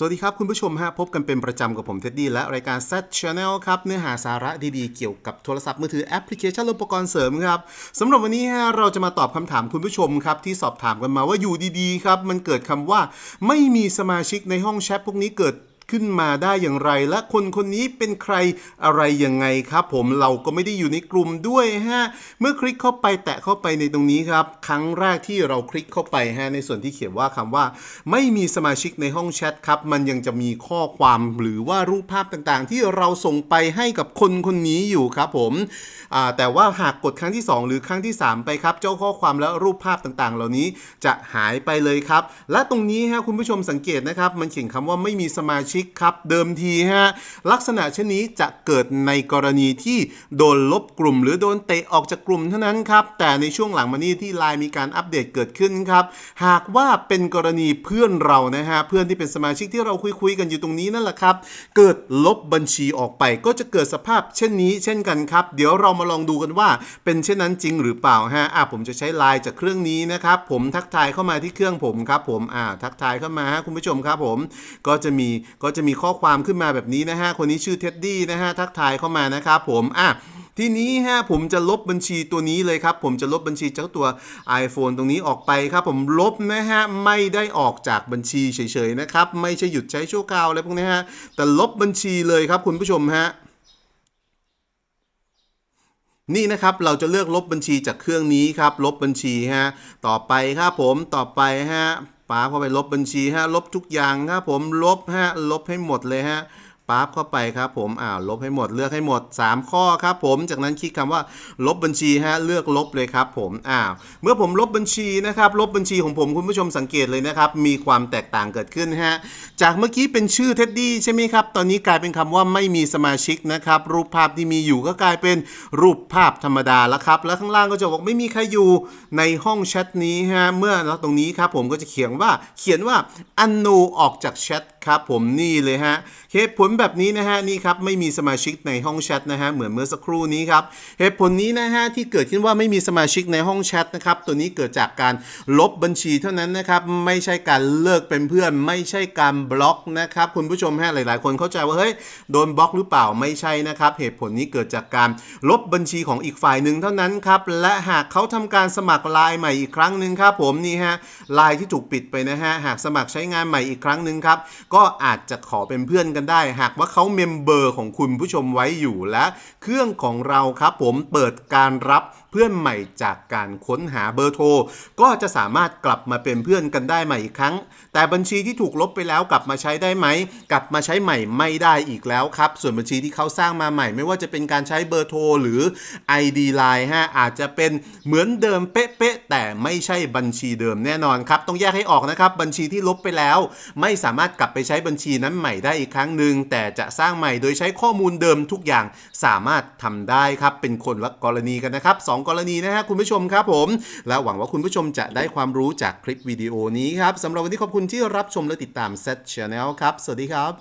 สวัสดีครับ คุณผู้ชมฮะพบกันเป็นประจำกับผมเท็ดดี้และรายการ Z Channel ครับเนื้อหาสาระดีๆ เกี่ยวกับโทรศัพท์มือถือแอปพลิเคชันและอุปกรณ์เสริมครับสำหรับวันนี้ฮะเราจะมาตอบคำถามคุณผู้ชมครับ ที่สอบถามกันมาว่าอยู่ดีๆครับ มันเกิดคำว่าไม่มีสมาชิกในห้องแชทพวกนี้เกิด ขึ้นมาได้อย่างไร และคนคนนี้เป็นใครอะไรยังไงครับ ผมเราก็ไม่ได้อยู่ในกลุ่มด้วยฮะเมื่อคลิกเข้าไปแตะเข้าไปในตรงนี้ครับ ครั้งแรกที่เราคลิกเข้าไปฮะในส่วนที่เขียนว่าคำว่า ไม่มีสมาชิกในห้องแชทครับ มันยังจะมีข้อความหรือว่ารูปภาพต่างๆ ที่เราส่งไปให้กับคนคนนี้อยู่ครับผมแต่ว่าหากกดครั้งที่ 2 หรือครั้งที่ 3 ไปครับ เจ้าข้อความและรูปภาพต่างๆ เหล่านี้จะหายไปเลยครับ และตรงนี้ฮะคุณผู้ชมสังเกตนะครับ มันเขียนคำว่าไม่มีสมาชิกครับ เดิมทีฮะลักษณะเช่นนี้จะเกิดในกรณีที่โดนลบกลุ่ม หรือโดนเตะออกจากกลุ่มเท่านั้นครับ แต่ในช่วงหลังมานี้ที่ไลน์มีการอัปเดตเกิดขึ้นครับ หากว่าเป็นกรณีเพื่อนเรานะฮะเพื่อนที่เป็นสมาชิกที่เราคุยคุยๆกันอยู่ตรงนี้นั่นแหละครับ เกิดลบบัญชีออกไปก็จะเกิดสภาพเช่นนี้ เช่นกันครับ เดี๋ยวเรามาลองดูกันว่า เป็นเช่นนั้นจริงหรือเปล่าฮะอะผมจะใช้ไลน์จากเครื่องนี้นะครับผมทักทายเข้ามาที่เครื่องผมครับผมอ่าทักทายเข้ามาฮะคุณผู้ชมครับผมก็จะมีก็็จะมีข้อความขึ้นมาแบบนี้นะฮะ คนนี้ชื่อเท็ดดี้นะฮะ ทักทายเข้ามานะครับผม อะทีนี้ฮะผมจะลบบัญชีตัวนี้เลยครับ ผมจะลบบัญชีเจ้าตัว iPhone ตรงนี้ออกไปครับ ผมลบนะฮะไม่ได้ออกจากบัญชีเฉยๆนะครับ ไม่ใช่หยุดใช้ชั่วคราวอะไรพวกนี้ฮะแต่ลบบัญชีเลยครับคุณผู้ชมฮะนี่นะครับเราจะเลือกลบบัญชีจากเครื่องนี้ครับ ลบบัญชีฮะต่อไปครับผมต่อไปฮะ ป้าบเข้าไปลบบัญชีฮะลบทุกอย่างครับผมลบฮะลบให้หมดเลยฮะ ป๊าบเข้าไปครับผมอ้าวลบให้หมดเลือกให้หมด 3 ข้อครับผมจากนั้นคลิกคำว่าลบบัญชีฮะเลือกลบเลยครับผมอ้าวเมื่อผมลบบัญชีนะครับลบบัญชีของผมคุณผู้ชมสังเกตเลยนะครับมีความแตกต่างเกิดขึ้นฮะจากเมื่อกี้เป็นชื่อเท็ดดี้ใช่ไหมครับตอนนี้กลายเป็นคำว่าไม่มีสมาชิกนะครับรูปภาพที่มีอยู่ก็กลายเป็นรูปภาพธรรมดาแล้วครับแล้วข้างล่างก็จะบอกไม่มีใครอยู่ในห้องแชทนี้ฮะเมื่อแล้วตรงนี้ครับผมก็จะเขียนว่าเขียนว่าอันนูออกจากแชทครับผมนี่เลยฮะเหตุผลแบบนี้นะฮะนี่ครับไม่มีสมาชิกในห้องแชทนะฮะเหมือนเมื่อสักครู่นี้ครับเหตุผลนี้นะฮะที่เกิดขึ้นว่าไม่มีสมาชิกในห้องแชทนะครับตัวนี้เกิดจากการลบบัญชีเท่านั้นนะครับไม่ใช่การเลิกเป็นเพื่อน ไม่ใช่การบล็อกนะครับคุณผู้ชมฮะหลาย ๆ คนเข้าใจว่าเฮ้ยโดนบล็อกหรือเปล่าไม่ใช่นะครับเหตุผลนี้เกิดจากการลบบัญชีของอีกฝ่ายหนึ่งเท่านั้นครับและหากเขาทำการสมัครไลน์ใหม่อีกครั้งหนึ่งครับผมนี่ฮะไลน์ที่ถูกปิดไปนะฮะหากสมัครใช้งานใหม่อีกครั้งหนึ่งครับก็อาจจะขอเป็นเพื่อนกันได้หากว่าเขาเมมเบอร์ของคุณผู้ชมไว้อยู่และเครื่องของเราครับผมเปิดการรับเพื่อนใหม่จากการค้นหาเบอร์โทร ก็จะสามารถกลับมาเป็นเพื่อนกันได้ใหม่อีกครั้ง แต่บัญชีที่ถูกลบไปแล้วกลับมาใช้ได้ไหม กลับมาใช้ใหม่ไม่ได้อีกแล้วครับ ส่วนบัญชีที่เขาสร้างมาใหม่ ไม่ว่าจะเป็นการใช้เบอร์โทรหรือ ID Line ฮะอาจจะเป็นเหมือนเดิมเป๊ะๆแต่ไม่ใช่บัญชีเดิมแน่นอนครับต้องแยกให้ออกนะครับบัญชีที่ลบไปแล้ว ไม่สามารถกลับไปใช้บัญชีนั้นใหม่ได้อีกครั้งหนึ่งแต่จะสร้างใหม่โดยใช้ข้อมูลเดิมทุกอย่างสามารถทำได้ครับเป็นคนละกรณีกันนะครับสองกรณีนะฮะคุณผู้ชมครับผม และหวังว่าคุณผู้ชมจะได้ความรู้จากคลิปวิดีโอนี้ครับสำหรับวันนี้ขอบคุณที่รับชมและติดตาม Set Channel ครับ สวัสดีครับ